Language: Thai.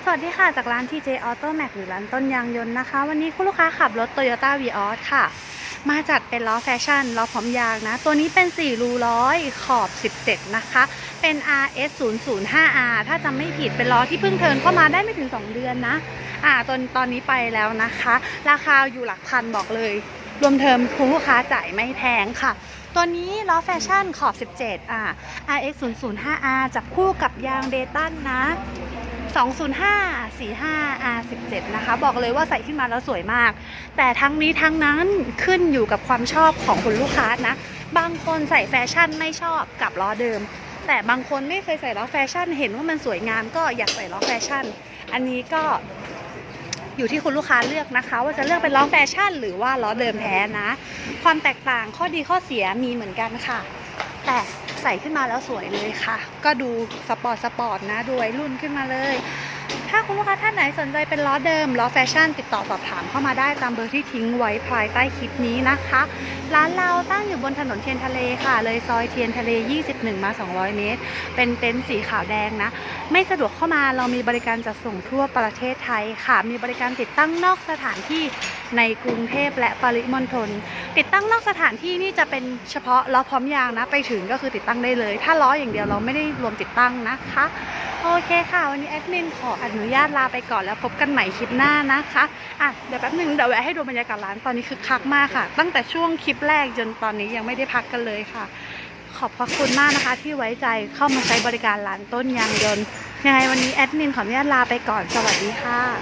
สวัสดีค่ะ จากร้าน TJ Auto Max หรือร้านต้นยางยนต์นะคะ วันนี้คุณลูกค้าขับรถ Toyota Vios ค่ะ มาจัดเป็นล้อแฟชั่นล้อพร้อมยางนะ ตัวนี้เป็น 4 รูร้อยขอบ 17 นะคะ เป็น RS 0 0 5 R ถ้าจำไม่ผิดเป็นล้อที่เพิ่งเทินเข้ามาได้ไม่ถึง 2 เดือนนะ อ่าตอนตอนนี้ไปแล้วนะคะ ราคาอยู่หลักพันบอกเลย รวมเทอมคุณลูกค้าจ่ายไม่แพงค่ะตัวนี้ล้อแฟชั่นขอบ 17อ่า RX 0 0 5 R จับคู่กับยางเดตันนะ 205 45 R17 นะคะ บอกเลยว่าใส่ขึ้นมาแล้วสวยมาก แต่ทั้งนี้ทั้งนั้นขึ้นอยู่กับความชอบของคุณลูกค้านะ บางคนใส่แฟชั่นไม่ชอบกับล้อเดิม แต่บางคนไม่เคยใส่ล้อแฟชั่น เห็นว่ามันสวยงามก็อยากใส่ล้อแฟชั่น อันนี้ก็อยู่ที่คุณลูกค้าเลือกนะคะ ว่าจะเลือกเป็นล้อแฟชั่น หรือว่าล้อเดิมแท้นะ ความแตกต่างข้อดีข้อเสียมีเหมือนกันค่ะ แต่ ใส่ขึ้นมาแล้วสวยเลยค่ะ ก็ดูสปอร์ตสปอร์ตนะดูวัยรุ่นขึ้นมาเลย ถ้าคุณลูกค้าท่านไหนสนใจเป็นล้อเดิมล้อแฟชั่น ติดต่อสอบถามเข้ามาได้ตามเบอร์ที่ทิ้งไว้ภายใต้คลิปนี้นะคะ ร้านเราตั้งอยู่บนถนนเทียนทะเลค่ะ เลยซอยเทียนทะเล 21 มา 200 เมตร เป็นเต็นท์สีขาวแดงนะ ไม่สะดวกเข้ามาเรามีบริการจัดส่งทั่วประเทศไทยค่ะ มีบริการติดตั้งนอกสถานที่ ในกรุงเทพและปริมณฑลติดตั้งนอกสถานที่นี่จะเป็นเฉพาะล้อพร้อมยางนะ ไปถึงก็คือติดตั้งได้เลย ถ้าล้ออย่างเดียวเราไม่ได้รวมติดตั้งนะคะ โอเคค่ะ วันนี้แอดมินขออนุญาตลาไปก่อนแล้วพบกันใหม่คลิปหน้านะคะอะเดี๋ยวแป๊บหนึงเดี๋ยวแวะให้ดูบรรยากาศร้านตอนนี้คึกคักมากค่ะ ตั้งแต่ช่วงคลิปแรกจนตอนนี้ยังไม่ได้พักกันเลยค่ะ ขอบพระคุณมากนะคะ ที่ไว้ใจเข้ามาใช้บริการร้านต้นยางยนต์ยังไงวันนี้แอดมินขออนุญาตลาไปก่อนสวัสดีค่ะ